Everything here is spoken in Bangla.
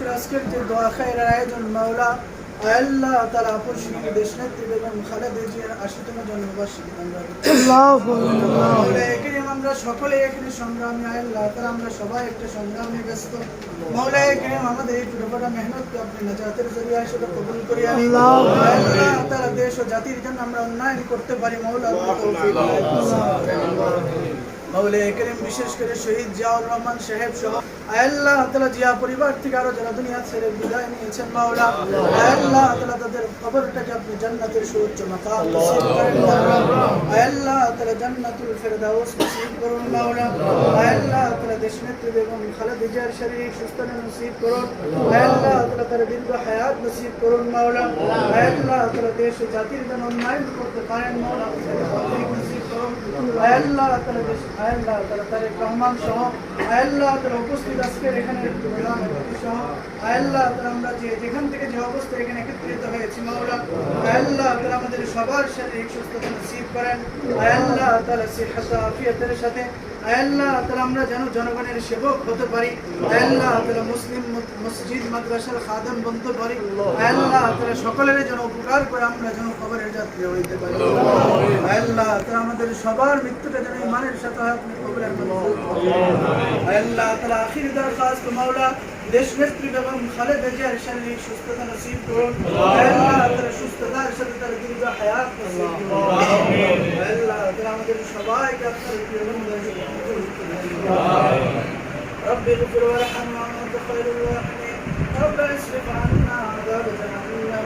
আল্লাহ তারা বিশেষ করে আজকের যে দোয়া খায়ের আয়োজন মাওলা আল্লাহ তারা অপরশীল দেশ নেত্রী বেগম খালেদা জিয়ার আশিতম জন্মবার্ষিকী আমরা আমরা সকলে এখানে সংগ্রামী আল্লাহ তারা আমরা সবাই একটা সংগ্রামে ব্যস্ত। মাওলায়ে কারীম, আমাদের এই পুরোপুরা মেহনতকে আপনি নাজাতের জরিয়া হিসেবে কবুল করিয়া আল্লাহ তারা দেশ ও জাতির জন্য আমরা উন্নয়ন করতে পারি মৌলা বিশেষ করে শহীদ জিয়াউর রহমান সাহেব সহ আল্লাহ তালা জিয়া পরিবার থেকে আরও যারা দুনিয়া ছেড়ে বিদায় নিয়েছেন মাওলা, আল্লাহ তালা তাদের কবরটাকে আপনি জান্নাতের সুউচ্চ মাকাম আল্লাহ তালা জান্নাতুল ফেরদাউস নসিব করুন মাওলা, আল্লাহ তালা দেশ নেত্রী বেগম খালেদা জিয়ার শারীরিক সুস্থতা নসিব করুন, আল্লাহ তালা তার দীর্ঘ হায়াত নসিব করুন মাওলা, আল্লাহ তালা দেশ জাতির জন্য উন্নয়ন করতে পারেন মাওলা নসিব আল্লাহ তালা দেশ আল্লাহ তালা তারেক রহমান সহ আল্লাহ তালা উপস্থিত আজকের আমরা যে যেখান থেকে যে অবস্থায় এখানে একত্রিত হয়েছি, মাওলা আল্লাহ আমাদের সবার আফিয়াতের সাথে। আমরা যেন জনগণের সেবক হতে পারি। মুসলিম মসজিদ, মাদ্রাসার খাদেম পারি সকলের যেন উপকার করে আমরা যেন যাত্রী হইতে পারি। আমাদের সবার মৃত্যুটা যেন ইমানের সাথে। আল্লাহ তালা আখির দরখাস্ত মাওলা দেশ নেত্রী বেগম খালেদা জিয়ার শারীরিক সুস্থতা নসিব করুন আল্লাহ তালা সুস্থতার সাথে তার দীর্ঘ হায়াত নসিব করুন আল্লাহ তালা আমাদের সবাইকে আপনার প্রিয় বন্ধু رب اغفر وارحم وانت خير الراحمين رب اصرف عنا عذاب جهنم